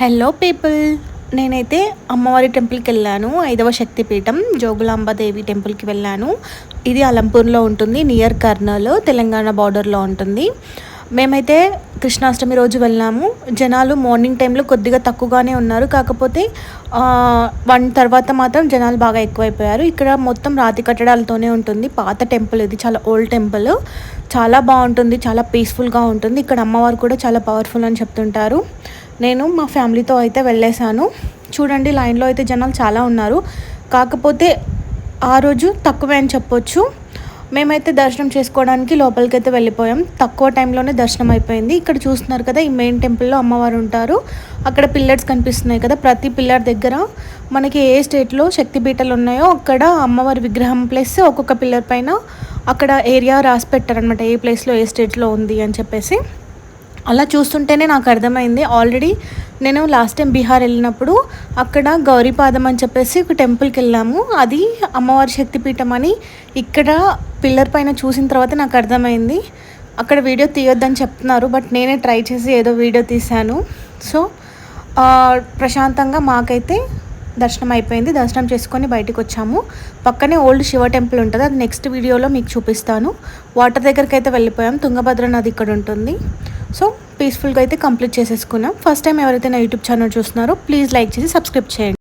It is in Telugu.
హలో పీపుల్ నేనైతే అమ్మవారి టెంపుల్కి వెళ్ళాను. ఐదవ శక్తిపీఠం జోగులాంబదేవి టెంపుల్కి వెళ్ళాను. ఇది అలంపూర్లో ఉంటుంది నియర్ కర్నూలు తెలంగాణ బార్డర్లో ఉంటుంది. మేమైతే కృష్ణాష్టమి రోజు వెళ్ళాము. జనాలు మార్నింగ్ టైంలో కొద్దిగా తక్కువగానే ఉన్నారు. కాకపోతే వన్ తర్వాత మాత్రం జనాలు బాగా ఎక్కువైపోయారు. ఇక్కడ మొత్తం రాతి కట్టడాలతోనే ఉంటుంది. పాత టెంపుల్ ఇది చాలా ఓల్డ్ టెంపుల్ చాలా బాగుంటుంది చాలా పీస్ఫుల్గా ఉంటుంది. ఇక్కడ అమ్మవారు కూడా చాలా పవర్ఫుల్ అని చెప్తుంటారు. నేను మా ఫ్యామిలీతో అయితే వెళ్ళేశాను. చూడండి లైన్లో అయితే జనాలు చాలా ఉన్నారు. కాకపోతే ఆ రోజు తక్కువే అని చెప్పొచ్చు. మేమైతే దర్శనం చేసుకోవడానికి లోపలికి అయితే వెళ్ళిపోయాం. తక్కువ టైంలోనే దర్శనం అయిపోయింది. ఇక్కడ చూస్తున్నారు కదా ఈ మెయిన్ టెంపుల్లో అమ్మవారు ఉంటారు. అక్కడ పిల్లర్స్ కనిపిస్తున్నాయి కదా ప్రతి పిల్లర్ దగ్గర మనకి ఏ స్టేట్లో శక్తి పీఠలు ఉన్నాయో అక్కడ అమ్మవారి విగ్రహం ప్లస్ ఒక్కొక్క పిల్లర్ పైన అక్కడ ఏరియా రాసి పెట్టారనమాట ఏ ప్లేస్లో ఏ స్టేట్లో ఉంది అని చెప్పేసి. అలా చూస్తుంటేనే నాకు అర్థమైంది. ఆల్రెడీ నేను లాస్ట్ టైం బీహార్ వెళ్ళినప్పుడు అక్కడ గౌరీపాదం అని చెప్పేసి ఒక టెంపుల్కి వెళ్ళాము అది అమ్మవారి శక్తిపీఠం అని ఇక్కడ పిల్లర్ పైన చూసిన తర్వాత నాకు అర్థమైంది. అక్కడ వీడియో తీయొద్దని చెప్తున్నారు బట్ నేనే ట్రై చేసి ఏదో వీడియో తీశాను. సో ప్రశాంతంగా మాకైతే దర్శనం అయిపోయింది. దర్శనం చేసుకొని బయటకు వచ్చాము. పక్కనే ఓల్డ్ శివ టెంపుల్ ఉంటుంది. అది నెక్స్ట్ వీడియోలో మీకు చూపిస్తాను. వాటర్ దగ్గరికి అయితే వెళ్ళిపోయాం. తుంగభద్ర నది ఇక్కడ ఉంటుంది. సో పీస్ఫుల్గా అయితే కంప్లీట్ చేసేసుకున్నాం. ఫస్ట్ టైం ఎవరైతే నా యూట్యూబ్ ఛానల్ చూస్తున్నారో ప్లీజ్ లైక్ చేసి సబ్స్క్రైబ్ చేయండి.